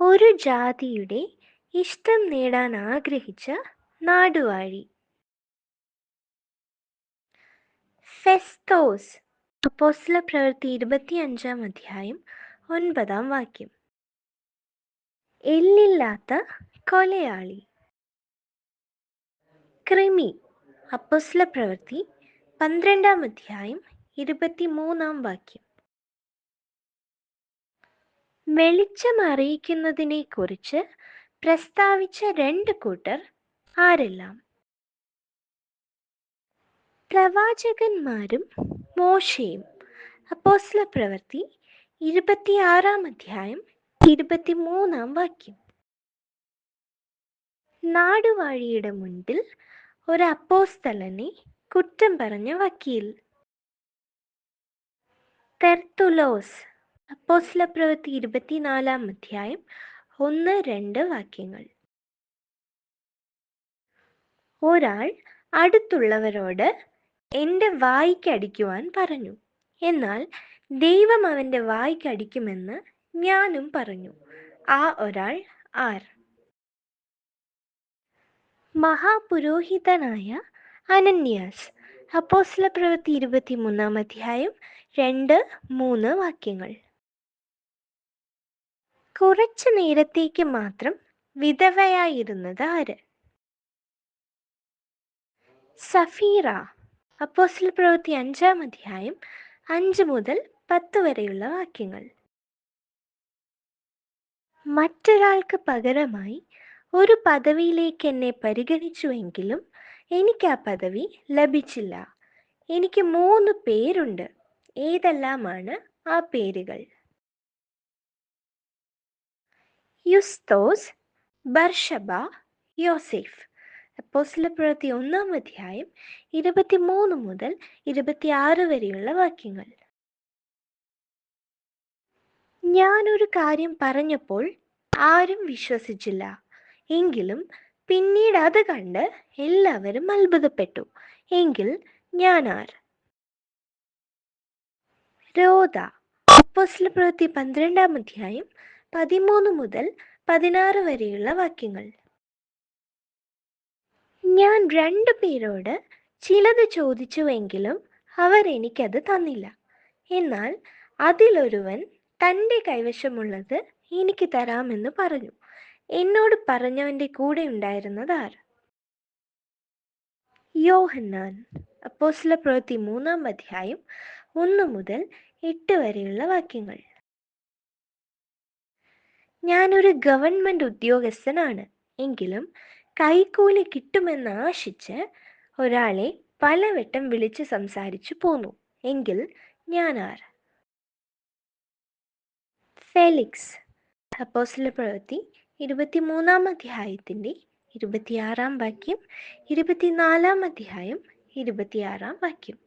ഒരു ജാതിയുടെ ഇഷ്ടം നേടാൻ ആഗ്രഹിച്ച നാടുവാഴി. ഫെസ്തോസ് അപ്പോസ്ല പ്രവൃത്തി ഇരുപത്തിയഞ്ചാം അധ്യായം ഒൻപതാം വാക്യം. എല്ലില്ലാത്ത കൊലയാളി. കൃമി അപ്പോസ്ല പ്രവൃത്തി പന്ത്രണ്ടാം അധ്യായം ഇരുപത്തി മൂന്നാം വാക്യം. വെളിച്ചം അറിയിക്കുന്നതിനെ കുറിച്ച് പ്രസ്താവിച്ച രണ്ട് കൂട്ടർ ആരെല്ലാം? പ്രവാചകന്മാരും മോശയും. അപ്പോസ്ല പ്രവൃത്തി ഇരുപത്തിയാറാം അധ്യായം ഇരുപത്തിമൂന്നാം വാക്യം. നാടുവാഴിയുടെ മുൻപിൽ ഒരു അപ്പോസ്തലനെ കുറ്റം പറഞ്ഞ വക്കീൽ. തെർത്തുലോസ് അപ്പോസ്തല പ്രവൃത്തി ഇരുപത്തിനാലാം അധ്യായം ഒന്ന് രണ്ട് വാക്യങ്ങൾ. ഒരാൾ അടുത്തുള്ളവരോട് എന്റെ വായിക്കടിക്കുവാൻ പറഞ്ഞു. എന്നാൽ ദൈവം അവന്റെ വായിക്കടിക്കുമെന്ന് ഞാനും പറഞ്ഞു. ആ ഒരാൾ ആർ? മഹാപുരോഹിതനായ അനന്യാസ്. അപ്പോസ്ല പ്രവൃത്തി ഇരുപത്തിമൂന്നാം അധ്യായം രണ്ട് മൂന്ന് വാക്യങ്ങൾ. കുറച്ചു നേരത്തേക്ക് മാത്രം വിധവയായിരുന്നത് ആര്? സഫീറ. അപ്പോസിൽ പ്രവൃത്തി അഞ്ചാം അധ്യായം അഞ്ച് മുതൽ പത്ത് വരെയുള്ള വാക്യങ്ങൾ. മറ്റൊരാൾക്ക് പകരമായി ഒരു പദവിയിലേക്ക് എന്നെ പരിഗണിച്ചുവെങ്കിലും എനിക്ക് ആ പദവി ലഭിച്ചില്ല. എനിക്ക് മൂന്ന് പേരുണ്ട്. ഏതെല്ലാമാണ് ആ പേരുകൾ? യുസ്തോസ് ബർഷബ യോസെഫ്. അപ്പോസ്ല പ്രവൃത്തി ഒന്നാം അധ്യായം ഇരുപത്തിമൂന്ന് മുതൽ ഇരുപത്തിയാറ് വരെയുള്ള വാക്യങ്ങൾ. ഞാനൊരു കാര്യം പറഞ്ഞപ്പോൾ ആരും വിശ്വസിച്ചില്ല. എങ്കിലും പിന്നീട് അത് കണ്ട് എല്ലാവരും അത്ഭുതപ്പെട്ടു. എങ്കിൽ ഞാൻ ആർ? രോധ അപ്പോസ്തല പ്രവൃത്തി പന്ത്രണ്ടാം അധ്യായം പതിമൂന്ന് മുതൽ പതിനാറ് വരെയുള്ള വാക്യങ്ങൾ. ഞാൻ രണ്ടു പേരോട് ചിലത് ചോദിച്ചുവെങ്കിലും അവർ എനിക്കത് തന്നില്ല. എന്നാൽ അതിലൊരുവൻ തന്റെ കൈവശമുള്ളത് എനിക്ക് തരാമെന്ന് പറഞ്ഞു. എന്നോട് പറഞ്ഞവന്റെ കൂടെ ഉണ്ടായിരുന്നത് ആർ യോഹന്നാൻ. അപ്പോസ്ല പ്രവൃത്തി മൂന്നാം അധ്യായം ഒന്ന് മുതൽ എട്ട് വരെയുള്ള വാക്യങ്ങൾ. ഞാനൊരു ഗവൺമെന്റ് ഉദ്യോഗസ്ഥനാണ്. എങ്കിലും കൈക്കൂലി കിട്ടുമെന്ന് ആശിച്ച് ഒരാളെ പലവട്ടം വിളിച്ച് സംസാരിച്ചു പോന്നു. എങ്കിൽ ഞാൻ ആർ ഫെലിക്സ്. അപ്പോസില പ്രവൃത്തി ഇരുപത്തിമൂന്നാം അധ്യായത്തിന്റെ ഇരുപത്തിയാറാം വാക്യം ഇരുപത്തിനാലാം അധ്യായം ഇരുപത്തിയാറാം വാക്യം.